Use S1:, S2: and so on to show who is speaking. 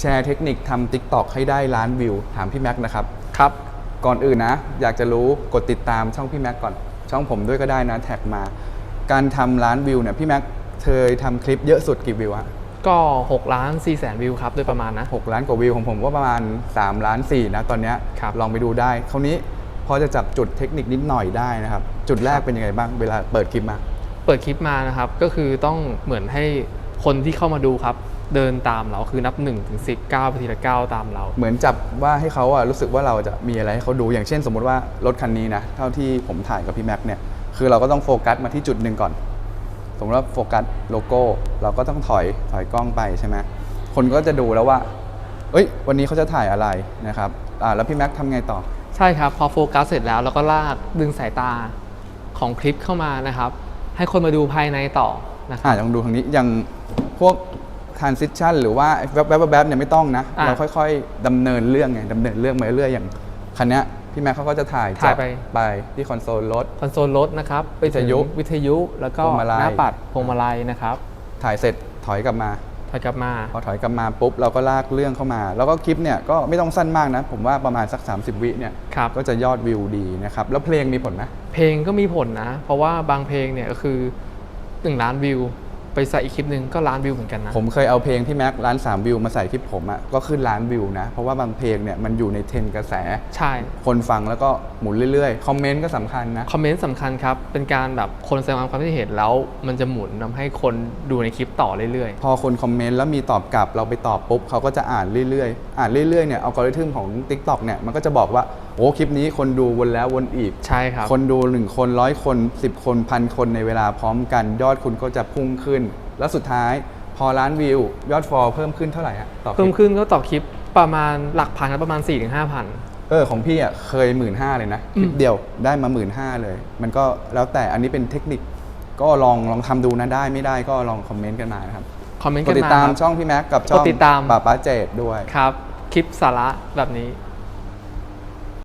S1: แชร์เทคนิคทำ TikTok ให้ได้ล้านวิว ถามพี่แม็กซ์นะครับ
S2: ครับ
S1: ก่อนอื่นนะ อยากจะรู้กดติดตามช่องพี่แม็กซ์ก่อน ช่องผมด้วยก็ได้นะแท็กมา การทำล้านวิวเนี่ยพี่แม็กซ์เคยทำคลิปเยอะสุดกี่วิวอะ
S2: ก็ 6 ล้าน4แสนวิวครับ โดยประมาณนะ
S1: หกล้านกว่าวิวของผมก็ประมาณ 3 ล้าน4นะตอนเนี้ย
S2: ครับ
S1: ลองไปดูได้คราวนี้พอจะจับจุดเทคนิคนิดหน่อยได้นะครับ จุดแรกเป็นยังไงบ้างเวลาเปิดคลิปมา
S2: เปิดคลิปมานะครับก็คือต้องเหมือนให้คนที่เข้ามาดูครับ เดินตามเราคือนับ1ถึง10ก้าวไปทีละก้าวตามเรา
S1: เหมือนจับว่าให้เขาอะรู้สึกว่าเราจะมีอะไรให้เขาดูอย่างเช่น สมมติว่ารถคันนี้นะเท่าที่ผมถ่ายกับพี่แม็กซ์เนี่ยคือเราก็ต้องโฟกัสมาที่จุดหนึ่งก่อน สมมติว่าโฟกัสโลโก้ เราก็ต้องถอยถอยกล้องไปใช่ไหมคนก็จะดูแล้วว่า เอ้ย วันนี้เขาจะถ่ายอะไรนะครับอ่าแล้วพี่แม็กซ์ทำไงต่อ
S2: ใช่ครับ พอโฟกัสเสร็จแล้วเราก็ลากดึงสายตาของคลิปเข้ามานะครับ ให้คนมาดูภายในต่อนะครับ
S1: อ่าลองดูทางนี้อย่างพวก transition หรือว่าแวบๆแวบๆเนี่ยไม่ต้องนะ
S2: อะ
S1: เราค่อยๆดำเนินเรื่องไงดำเนินเรื่องมาเรื่อยๆอย่างคันเนี้ยพี่แม็กซ์เขาก็จะถ่าย
S2: ถ่าย
S1: จบ
S2: ไป
S1: ไปที่คอนโซลรถ
S2: คอนโซลรถนะครับไปถึง
S1: วิทยุ
S2: วิทยุแล้วก็
S1: พวงมาลัย
S2: หน้าปัดพวงมาลัยนะครับ
S1: ถ่ายเสร็จถอยกลับมา
S2: ถอยกลับมา
S1: พอถอยกลับมาปุ๊บเราก็ลากเรื่องเข้ามา แล้วก็คลิปเนี่ยก็ไม่ต้องสั้นมากนะ ผมว่าประมาณสัก 30 วิเนี่ย
S2: ครับ
S1: ก็จะยอดวิวดีนะครับ แล้วเพลงมีผลไหม
S2: เพลงก็มีผลนะ เพราะว่าบางเพลงเนี่ยก็คือ 1 ล้านวิว ไปใส่อีกคลิปหนึ่งก็ล้านวิวเหมือนกันนะ
S1: ผมเคยเอาเพลงที่แม็กล้านสามวิวมาใส่คลิปผมอะ่ะก็ขึ้นล้านวิวนะ เพราะว่าบางเพลงเนี่ยมันอยู่ในเทรนด์กระแส
S2: ใช่
S1: คนฟังแล้วก็หมุนเรื่อยๆ คอมเมนต์ก็สำคัญนะ
S2: คอมเมนต์สำคัญครับ เป็นการแบบคนแสดงความคิดเห็นแล้ว มันจะหมุนทำให้คนดูในคลิปต่อเรื่อย
S1: พอคนคอมเมนต์แล้วมีตอบกลับเราไปตอบปุ๊บเขาก็จะอ่านเรื่อยๆ อ่านเรื่อยๆเนี่ยอัลกอริทึมของ TikTok เนี่ยมันก็จะบอกว่าโอ้คลิปนี้คนดูวนแล้ววนอีก
S2: ๆใช่ครับ
S1: คนดู1คนร้อยคน10คนพันคนในเวลาพร้อมกัน ยอดคุณก็จะพุ่งขึ้น แล้วสุดท้ายพอล้านวิว ยอดฟอลเพิ่มขึ้นเท่าไหร่ฮะต่อคลิป
S2: เพิ่มขึ้นก็ต่อคลิปประมาณหลักพันครับประมาณ4-5ถึงพัน
S1: เออของพี่อะเคยหมื่นห้าเลยนะคลิปเดียวได้มาหมื่นห้าเลย มันก็แล้วแต่อันนี้เป็นเทคนิคก็ลองลองทำดูนะได้ไม่ได้ก็ลองคอมเมนต์กันมานะครับ
S2: คอมเมนต์
S1: ก
S2: กั
S1: ด
S2: น
S1: ติด
S2: มา
S1: ตาม
S2: ครับ
S1: ช่องพี่แม็กกับช่อง
S2: กดติดตาม
S1: ป้าป้าเจดด้วย
S2: ครับ คลิปสาระแบบนี้